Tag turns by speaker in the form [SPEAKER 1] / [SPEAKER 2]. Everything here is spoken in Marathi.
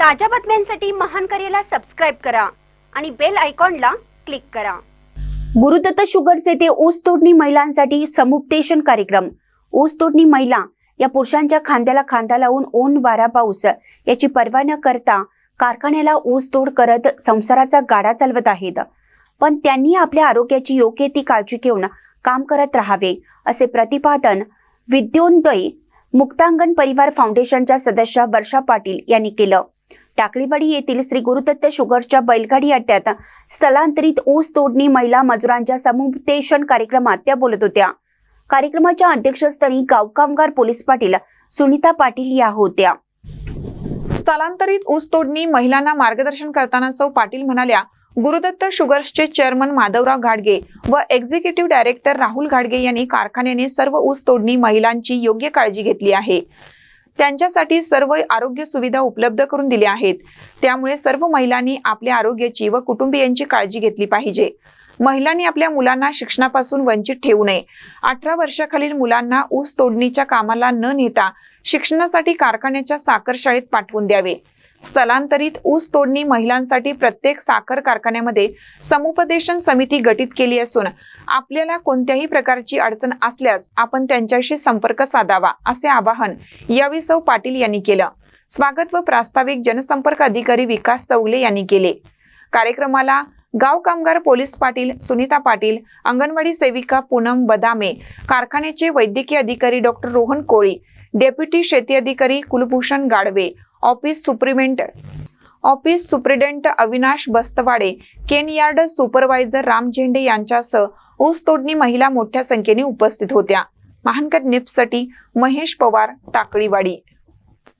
[SPEAKER 1] ताज्या बातम्यांसाठी महान करेला सबस्क्राईब करा आणि बेल आयकॉनला क्लिक करा. गुरुदत्त शुगर्स येथे ऊस तोडणी महिलांसाठी समुपदेशन कार्यक्रम. ऊस तोडणी महिला या पुरुषांच्या खांद्याला खांदा लावून ऊन वारा पाऊस याची पर्वा न करता कारखान्याला ऊस तोड करत संसाराचा गाडा चालवत आहेत. पण त्यांनी आपल्या आरोग्याची योग्य ती काळजी घेऊन काम करत राहावे असे प्रतिपादन विद्योदय मुक्तांगण परिवार फाउंडेशनच्या सदस्या वर्षा पाटील यांनी केलं. टाकळीवाडी येथील श्री गुरुदत्त शुगरच्या बैलगाडी अड्ड्यात स्थलांतरित ऊस तोडणी महिला मजुरांच्या समुपदेशन कार्यक्रमात त्या बोलत होत्या. कार्यक्रमाच्या अध्यक्षस्थानी गाव कामगार पोलीस पाटील सुनीता पाटील या होत्या.
[SPEAKER 2] स्थलांतरित ऊस तोडणी महिलांना मार्गदर्शन करताना सौ पाटील म्हणाल्या गुरुदत्त शुगर्सचे चेअरमन माधवराव घाडगे व एक्झिक्युटिव्ह डायरेक्टर राहुल घाडगे यांनी कारखान्याने सर्व ऊस तोडणी महिलांची योग्य काळजी घेतली आहे. त्यांच्यासाठी सर्व आरोग्य सुविधा उपलब्ध करून दिल्या आहेत. त्यामुळे सर्व महिलांनी आपल्या आरोग्याची व कुटुंबियांची काळजी घेतली पाहिजे. महिलांनी आपल्या मुलांना शिक्षणापासून वंचित ठेवू नये. अठरा वर्षाखालील मुलांना ऊस तोडणीच्या कामाला न नेता शिक्षणासाठी कारखान्याच्या साखर शाळेत पाठवून द्यावे. स्थलांतरित ऊस तोडणी महिलांसाठी प्रत्येक साखर कारखान्यामध्ये समुपदेशन समिती गठीत केली असून आपल्याला कोणत्याही प्रकारची अडचण असल्यास आपण त्यांच्याशी संपर्क साधावा असे आवाहन यावेळी सौ पाटील यांनी केलं. स्वागत व प्रास्ताविक जनसंपर्क अधिकारी विकास चौगले यांनी केले. कार्यक्रमाला गाव कामगार पोलीस पाटील सुनीता पाटील अंगणवाडी सेविका पूनम बदामे कारखान्याचे वैद्यकीय अधिकारी डॉक्टर रोहन कोळी डेप्युटी शेती अधिकारी Kulbhushan Gadve office superintendent office superintendent Avinash Bastwade cane yard supervisor Ram Zende यांच्यासह ऊस तोडणी महिला मोठ्या संख्येने उपस्थित होत्या. महानकर निप्ससाठी महेश पवार टाकळीवाडी.